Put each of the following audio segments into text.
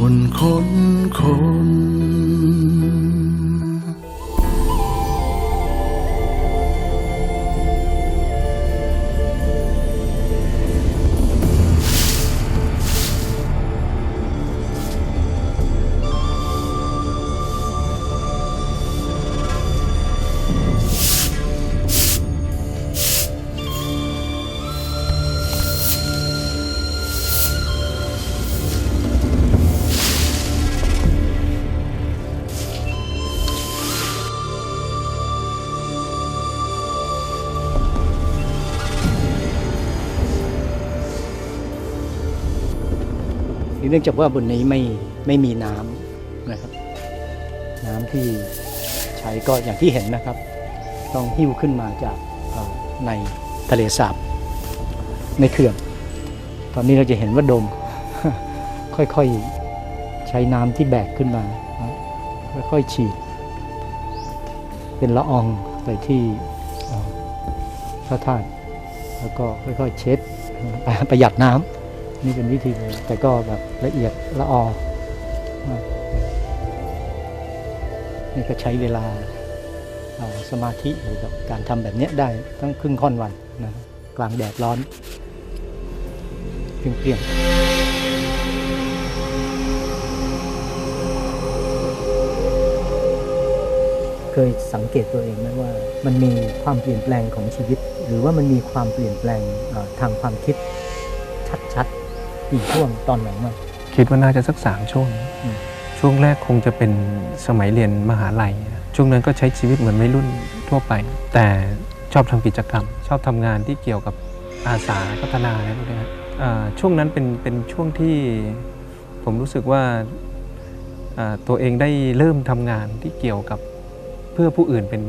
คนคนคน เนื่องจากว่าบนนี้ไม่ไม่มีน้ำนะครับ น้ำที่ใช้ก็อย่างที่เห็นนะครับ ต้องหิ้วขึ้นมาจากในทะเลสาบในเขื่อนตอนนี้เราจะเห็นว่าดม ค่อยๆใช้น้ำที่แบกขึ้นมา ค่อยๆฉีด เป็นละอองไปที่พระธาตุแล้วก็ค่อยๆเช็ดประหยัดน้ำ นี่เป็นวิธีแต่ก็แบบละเอียดละออนี่ก็ใช้เวลาสมาธิอยู่กับการทำแบบนี้ได้ตั้งครึ่งค่อนวันนะกลางแดดร้อนเปรี้ยงๆเคยสังเกตตัวเองไหมว่า มันมีความเปลี่ยนแปลงของชีวิต หรือว่ามันมีความเปลี่ยนแปลงทางความคิด กี่ช่วงตอนไหนมางคิดว่าน่าจะสักสามช่วงอืมช่วงแรกคงจะเป็นสมัยเรียนมหาลัยนะช่วงนั้นก็ใช้ชีวิตเหมือนวัยรุ่นทั่วไป แต่ชอบทำกิจกรรม ชอบทำงานที่เกี่ยวกับอาสาพัฒนาอะไรพวกนี้นะอ่าช่วงนั้นเป็นเป็นช่วงที่ผมรู้สึกว่าอ่าตัวเองได้เริ่มทำงานที่เกี่ยวกับเพื่อผู้อื่นเป็น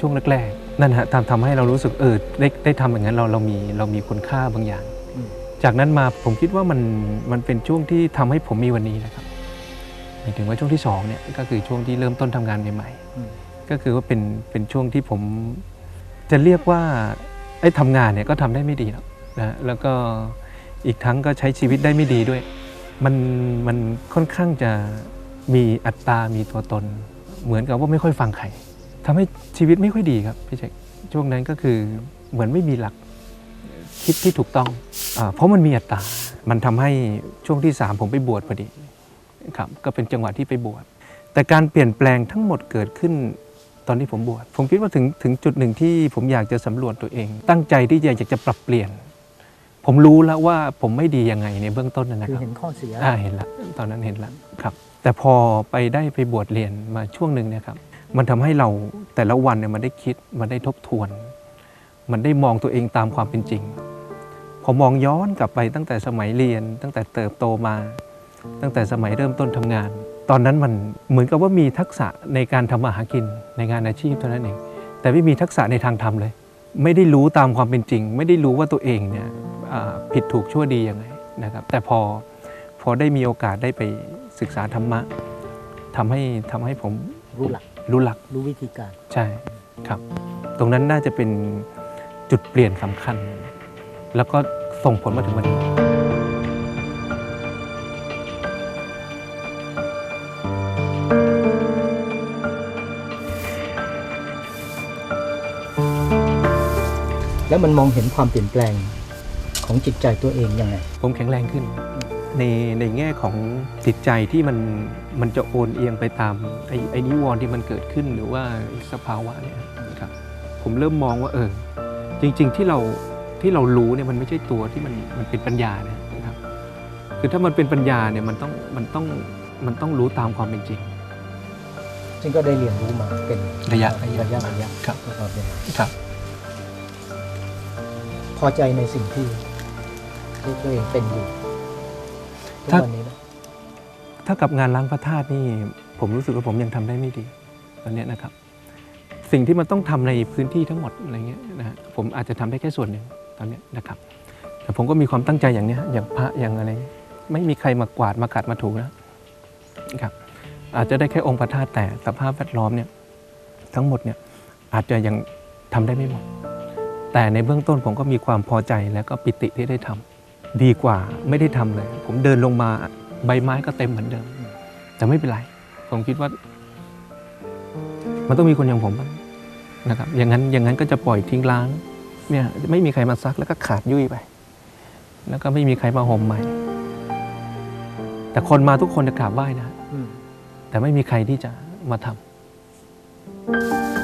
ช่วงแรกๆนั่นฮะทำทำให้เรารู้สึกเออได้ได้ทำอย่างนั้นเราเรามีเรามีคุณค่าบางอย่างอืม จากนั้นมาผมคิดว่ามันมันเป็นช่วงที่ทำให้ผมมีวันนี้นะครับหมายถึงว่าช่วงที่สองเนี่ยก็คือช่วงที่เริ่มต้นทำงานใหม่อืมๆก็คือว่าเป็นเป็นช่วงที่ผมจะเรียกว่าไอ้ทำงานเนี่ยก็ทำได้ไม่ดีหรอกนะแล้วก็อีกทั้งก็ใช้ชีวิตได้ไม่ดีด้วย มันมันค่อนข้างจะมีอัตรามีตัวตน เหมือนกับว่าไม่ค่อยฟังใครทำให้ชีวิตไม่ค่อยดีครับพี่เจคช่วงนั้นก็คือเหมือนไม่มีหลัก คิดที่ถูกต้องอ่าเพราะมันมีอัตรา มันทำให้ช่วงที่ 3 ผมไปบวชพอดีครับก็เป็นจังหวะที่ไปบวชแต่การเปลี่ยนแปลงทั้งหมดเกิดขึ้นตอนที่ผมบวชผมคิดว่าถึงถึงจุดหนึ่งที่ผมอยากจะสำรวจตัวเอง ตั้งใจที่จะอยากจะปรับเปลี่ยน ผมรู้แล้วว่าผมไม่ดียังไงในเบื้องต้นนะนะคือครับเห็นข้อเสียอ่าเห็นละตอนนั้นเห็นละครับ แต่พอไปได้ไปบวชเรียนมาช่วงหนึ่งเนี่ยครับ มันทำให้เราแต่ละวันเนี่ยมันได้คิดมันได้ทบทวน มันได้มองตัวเองตามความเป็นจริง พอมองย้อนกลับไปตั้งแต่สมัยเรียน ตั้งแต่เติบโตมา ตั้งแต่สมัยเริ่มต้นทำงาน ตอนนั้นมันเหมือนกับว่ามีทักษะในการทำมาหากินในงานอาชีพเท่านั้นเอง แต่ไม่มีทักษะในทางธรรมเลย ไม่ได้รู้ตามความเป็นจริง ไม่ได้รู้ว่าตัวเองเนี่ยอ่าผิดถูกชั่วดียังไงนะครับ แต่พอพอได้มีโอกาสได้ไปศึกษาธรรมะทำให้ทำให้ผมรู้หลักรู้หลักรู้วิธีการ ใช่ครับ ตรงนั้นน่าจะเป็นจุดเปลี่ยนสำคัญ แล้วก็ส่งผลมาถึงวันนี้แล้วมันมองเห็นความเปลี่ยนแปลงของจิตใจตัวเองยังไง ผมแข็งแรงขึ้น ในในแง่ของจิตใจที่มันมันจะโอนเอียงไปตามไอ้ไอ้นิวรณ์ที่มันเกิดขึ้นหรือว่าสภาวะเนี่ยครับผมเริ่มมองว่าเออจริง ๆ ที่เรา ที่เรารู้เนี่ยมันไม่ใช่ตัวที่มันมันเป็นปัญญานะครับ คือถ้ามันเป็นปัญญาเนี่ยมันต้องมันต้องมันต้องรู้ตามความเป็นจริง ซึ่งก็ได้เรียนรู้มาเป็นระยะระยะระยะครับตลอดเวลาครับ พอใจในสิ่งที่ที่ตัวเองเป็นอยู่ทุกถ้าวันนี้นะถ้ากับงานล้างพระธาตุนี่ ผมรู้สึกว่าผมยังทำได้ไม่ดีตอนเนี้ยนะครับ สิ่งที่มันต้องทำในพื้นที่ทั้งหมดอะไรเงี้ยนะฮะผมอาจจะทำได้แค่ส่วนหนึ่ง ตอนนี้นะครับแต่ผมก็มีความตั้งใจอย่างนี้อย่างพระอย่างอะไร ไม่มีใครมากวาดมากัดมาถูนะครับอาจจะได้แค่องค์พระธาตุแต่สภาพแวดล้อมเนี่ยทั้งหมดเนี่ยอาจจะยังทำได้ไม่หมด แต่ในเบื้องต้นผมก็มีความพอใจและก็ปิติที่ได้ทำดีกว่าไม่ได้ทำเลย ผมเดินลงมาใบไม้ก็เต็มเหมือนเดิม แต่ไม่เป็นไร ผมคิดว่า มันต้องมีคนอย่างผมบ้างนะครับ อย่างนั้นอย่างนั้นก็จะปล่อยทิ้งร้าง เนี่ยไม่มีใครมาซักแล้วก็ขาดยุ่ยไป แล้วก็ไม่มีใครมาห่มใหม่ แต่คนมาทุกคนจะกราบไหว้นะอืมแต่ไม่มีใครที่จะมาทำ